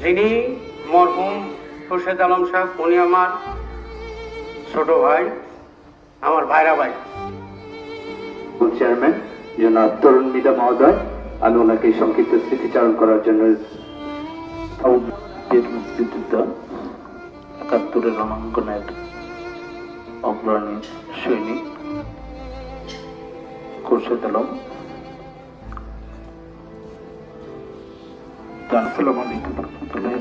যিনি মরহুম খুরশেদ আলম সাহেব, উনি আমার ছোট ভাই, আমার ভাইরা ভাই। চেয়ারম্যান জনাব তরুণ মিদা মহোদয় আমি ওনাকে সংক্ষিপ্ত স্মৃতিচারণ করার জন্য একাত্তরের রণাঙ্গনের অগ্রণী সৈনিক, খুরশেদ আলম আসসালামু আলাইকুম রহমতুল্লাহ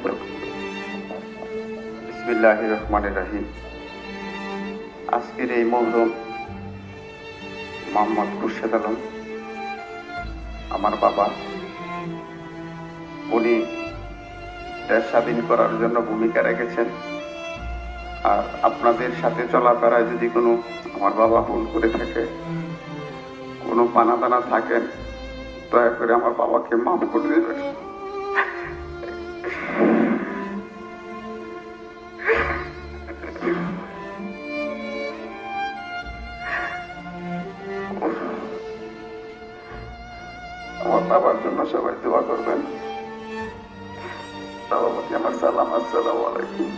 বিসমিল্লাহ রহমান রাহিম। আজকের এই মহরম মোহাম্মদ খুরশেদ আলম, আমার বাবা। উনি দেশ স্বাধীন করার জন্য ভূমিকা রেখেছেন। আর আপনাদের সাথে চলাফেরায় যদি কোনো আমার বাবা ভুল করে থাকে, কোনো পানা দানা থাকেন, দয়া করে আমার বাবাকে মাফ করে দেবেন। আমার বাবার জন্য সবাই দোয়া করবেন বাবা প্রতি আমার সালাম আসসালামু আলাইকুম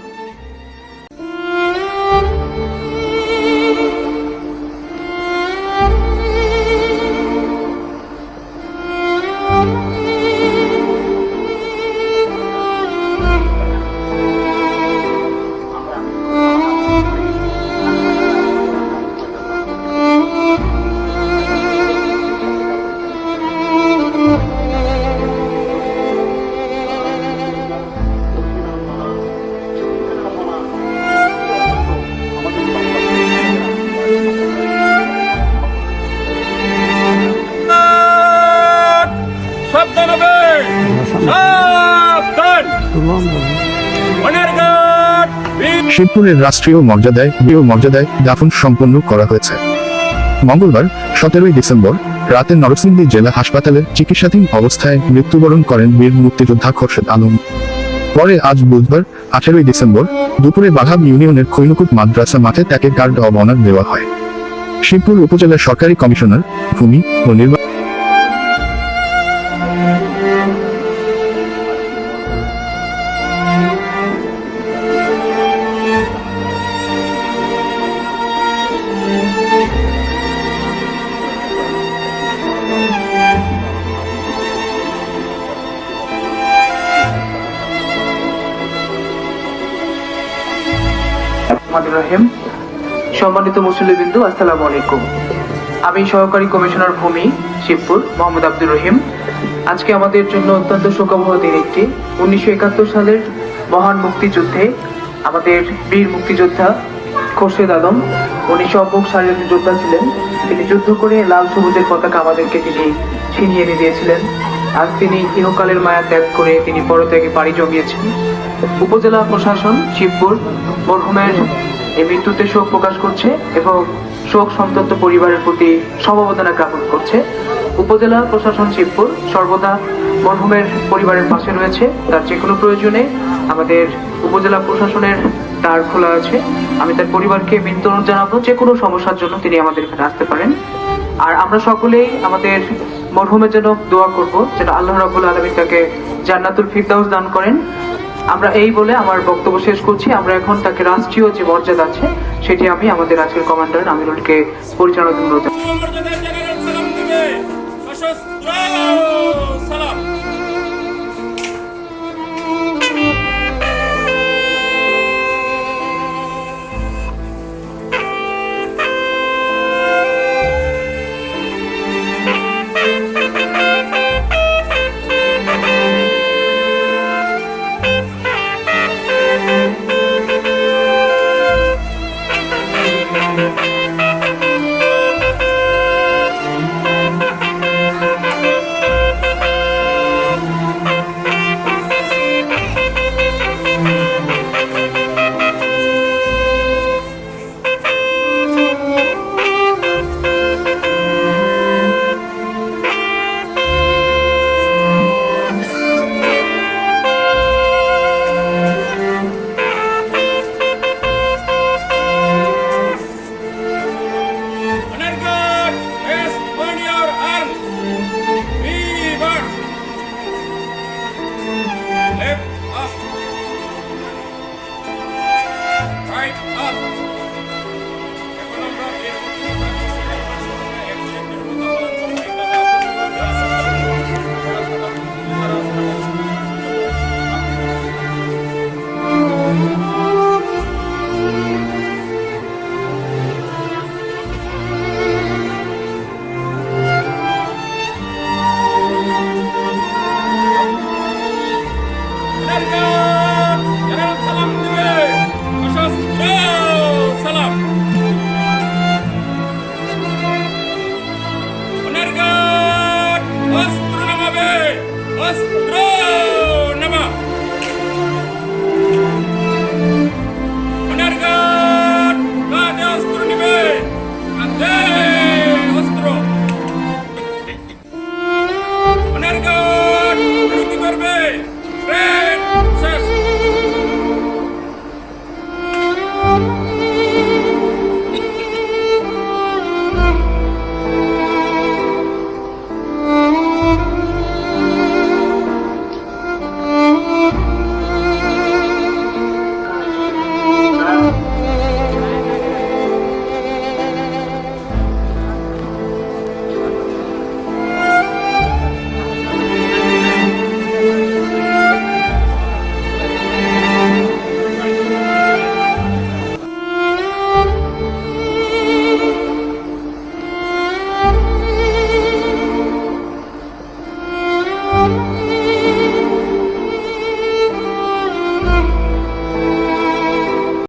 শিবপুরের রাষ্ট্রীয় মর্যাদায় বিয় মর্যাদায় দাফন সম্পন্ন করা হয়েছে। মঙ্গলবার, সতেরোই ডিসেম্বর, রাতে নরসিংদী জেলা হাসপাতালে চিকিৎসাধীন অবস্থায় মৃত্যুবরণ করেন বীর মুক্তিযোদ্ধা খোরশেদ আলম। পরে আজ বুধবার, আঠেরোই ডিসেম্বর, দুপুরে বাঘাব ইউনিয়নের খৈনকুট মাদ্রাসা মাঠে তাকে গার্ড অব অনার দেওয়া হয়। শিবপুর উপজেলা সরকারি কমিশনার, ভূমি ও নির্বাচন রহিম সম্মানিত মুসলিবিন্দু আসসালামু আলাইকুম। আমি সহকারী কমিশনার ভূমি শিবপুর, মোহাম্মদ আব্দুর রহিম। আজকে আমাদের জন্য অত্যন্ত শোকাবহ দিন একটি। উনিশশো একাত্তর সালের মহান মুক্তিযুদ্ধে আমাদের বীর মুক্তিযোদ্ধা খোরশেদ আলম, উনি সারির যোদ্ধা ছিলেন। তিনি যুদ্ধ করে লাল সবুজের পতাকা আমাদেরকে তিনি ছিনিয়ে এনে দিয়েছিলেন। আজ তিনি ইহকালের মায়া ত্যাগ করে তিনি পরত্যাগে পাড়ি জমিয়েছেন। উপজেলা প্রশাসন, শিবপুর, মরহুমের এই মৃত্যুতে শোক প্রকাশ করছে এবং শোক সন্তপ্ত পরিবারের প্রতি সমবেদনা জ্ঞাপন করছে। উপজেলা প্রশাসন, শিবপুর সর্বদা মরহুমের পরিবারের পাশে রয়েছে। তার যে কোনো প্রয়োজনে আমাদের উপজেলা প্রশাসনের দ্বার খোলা আছে। আমি তার পরিবারকে বিন্তরণ জানাব। যে কোনো সমস্যার জন্য তিনি আমাদের এখানে আসতে পারেন। আর আমরা সকলেই আমাদের মরহুমের জন্য দোয়া করব যেটা আল্লাহ রাবুল আলমী তাকে জান্নাতুল ফিরদাউস দান করেন। আমরা এই বলে আমার বক্তব্য শেষ করছি। আমরা এখন তাকে রাষ্ট্রীয় যে মর্যাদা আছে, সেটি আমি আমাদের আজকের কমান্ডার আমিরুলকে পরিচালনা অনুরোধ basta.